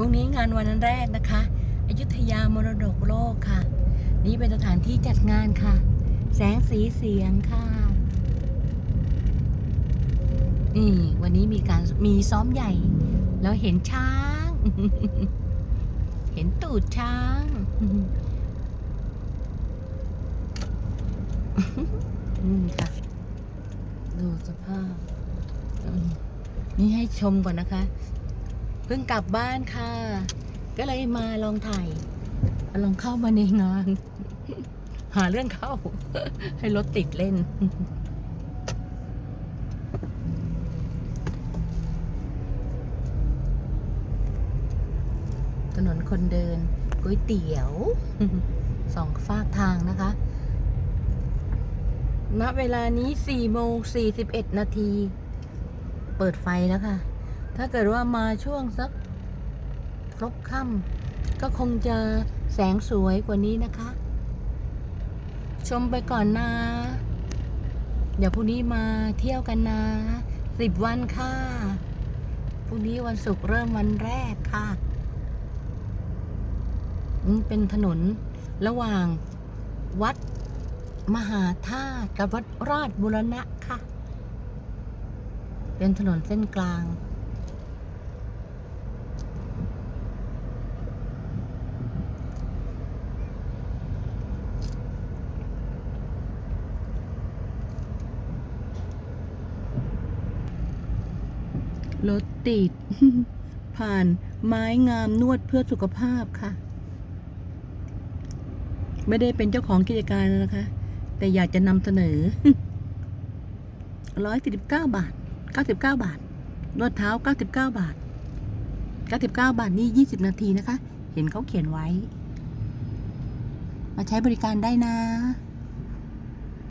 พรุ่งนี้งานวันแรกนะคะ อยุธยามรดกโลกค่ะ นี่เป็นสถานที่จัดงานค่ะ แสงสีเสียงค่ะ นี่วันนี้มีการมีซ้อมใหญ่ แล้วเห็นช้าง เห็นตูดช้างอืมค่ะ ดูสภาพ นี่ให้ชมก่อนนะคะ เพิ่งกลับบ้านค่ะ ก็เลยมาลองถ่าย ลองเข้ามาในงาน หาเรื่องเข้า ให้รถติดเล่น ถนนคนเดินก๋วยเตี๋ยวสองฝากทางนะคะ ณ เวลานี้4โมง41 นาที เปิดไฟแล้วค่ะ ถ้าเกิดว่ามาช่วงสักพลบค่ำก็คงจะแสงสวยกว่านี้นะคะ ชมไปก่อนนะ เดี๋ยวพรุ่งนี้มาเที่ยวกันนะสิบวันค่ะพรุ่งนี้วันศุกร์เริ่มวันแรกค่ะเป็นถนนระหว่างวัดมหาธาตุกับวัดราชบุรณะค่ะ เป็นถนนเส้นกลาง รถติด ผ่านไม้งามนวดเพื่อสุขภาพค่ะ ไม่ได้เป็นเจ้าของกิจการนะคะ แต่อยากจะนำเสนอร้อยสี่สิบเก้าบาทเก้าสิบเก้าบาท นวดเท้าเก้าสิบเก้าบาทเก้าสิบเก้าบาทนี่ยี่สิบนาทีนะคะ เห็นเขาเขียนไว้ มาใช้บริการได้นะ